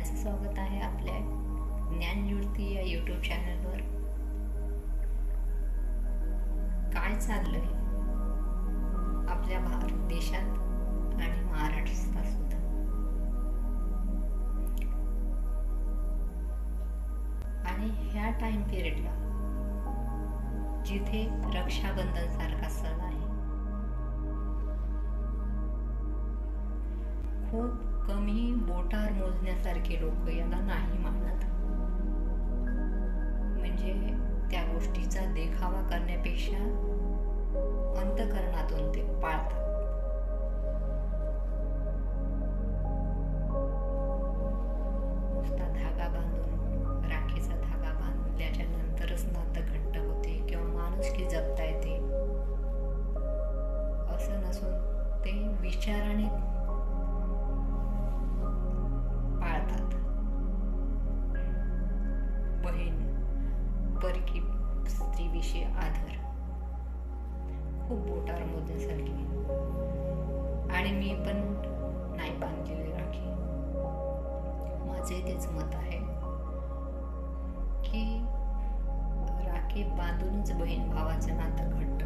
सगळ्यांचं स्वागत आहे आपल्या ज्ञानज्योती या यूट्यूब चॅनलवर काय चाललंय? आपल्या भारत देशात आणि महाराष्ट्रात सुद्धा. आणि ह्या टाइम पिरियडला जिथे रक्षाबंधन सारखा सण आहे. खूप कमी बोटार मोजण्यासारखे लोक याला नाही मानत. म्हणजे त्या गोष्टीचा देखावा करण्यापेक्षा अंतकरणातून ते पाळतात. नुसता धागा बांधून राखीचा धागा बांधल्याच्या नंतरच नातं घट्ट होते किंवा माणुसकी जपता स्त्रीविषयी आदर. खूप बोटावर मोजण्यासारखी आणि मी पण नाही बांधलेली राखी. माझे तेच मत आहे की राखी बांधूनच बहीण भावाचं नातं घडतं.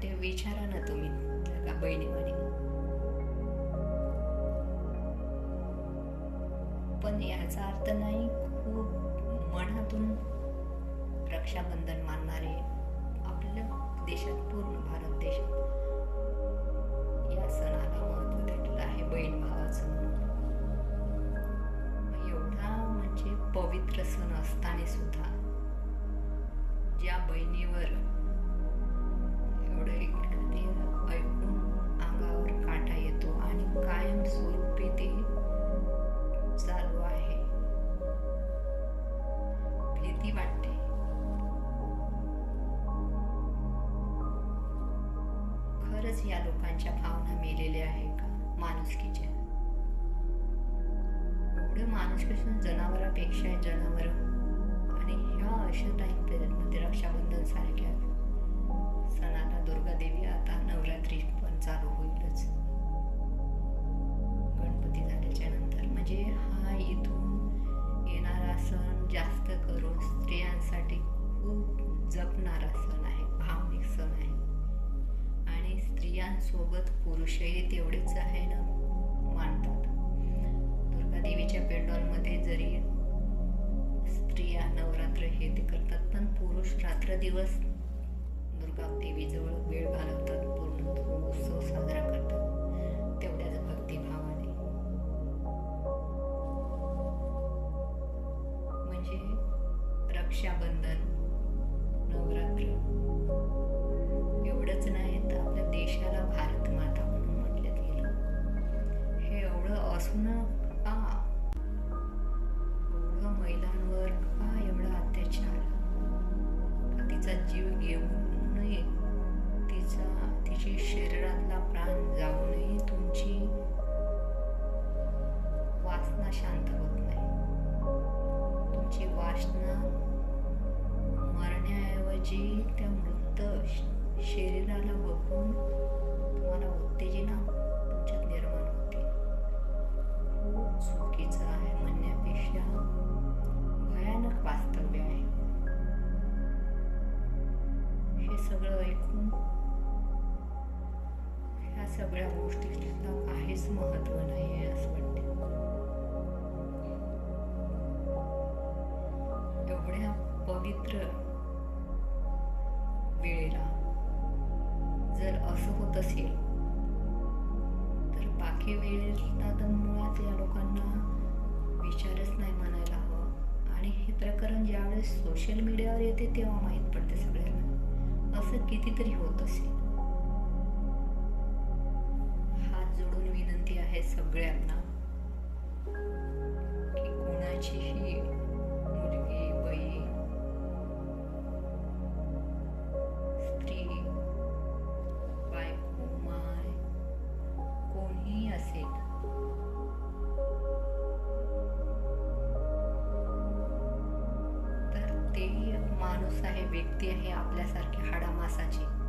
वाटते विचारा ना तुम्ही. जगा बहिणीमध्ये पण याचा अर्थ नाही खूप मनातून रक्षाबंधन मानणारे आपल्या देशात पूर्ण भारत देशात या सणाला महत्त्व दिलेलं आहे बहीण भावाचं एवढा म्हणजे पवित्र सण असताना सुद्धा ज्या बहिणीवर खरंच या लोकांच्या भावना मेलेल्या आहे का? माणुसकीच्या. एवढं माणुसकीसून जनावरापेक्षा जनावर. आणि ह्या अशा टाइम पिरियडमध्ये रक्षाबंधन सारख्या सणाला दुर्गा देवी आता नवरात्री पण चालू होईलच. गणपती झाल्याच्यानंतर. म्हणजे स्त्रियांसोबत पुरुषही तेवढेच आहे ना? मानतात. दुर्गा देवीच्या पेंडॉलमध्ये जरी स्त्रिया नवरात्र हे ते करतात पण पुरुष रात्र दिवस दुर्गा देवीजवळ वेळ घालवतात. पूर्ण तो उत्सव साजरा जीव नये तिचा तिची शरीरातला प्राण जाऊनही तुमची वासना शांत होत नाही. तुमची वासना मरण्याऐवजी त्या मृत श- शरीराला बघून सगळं ऐकून ह्या सगळ्या गोष्टीला काहीच महत्त्व नाही आहे असं वाटते एवढ्या पवित्र वेळेला जर असं होत असेल तर बाकी वेळेला तर मुळात या लोकांना विचारच नाही म्हणायला हवं. आणि हे प्रकरण ज्यावेळेस सोशल मीडियावर येते तेव्हा माहीत पडते सगळ्यांना. असं कितीतरी होत असेल. हात जोडून विनंती आहे सगळ्यांना की कोणाचीही माणूस आहे व्यक्ती आहे आपल्यासारखी हाडामासाची.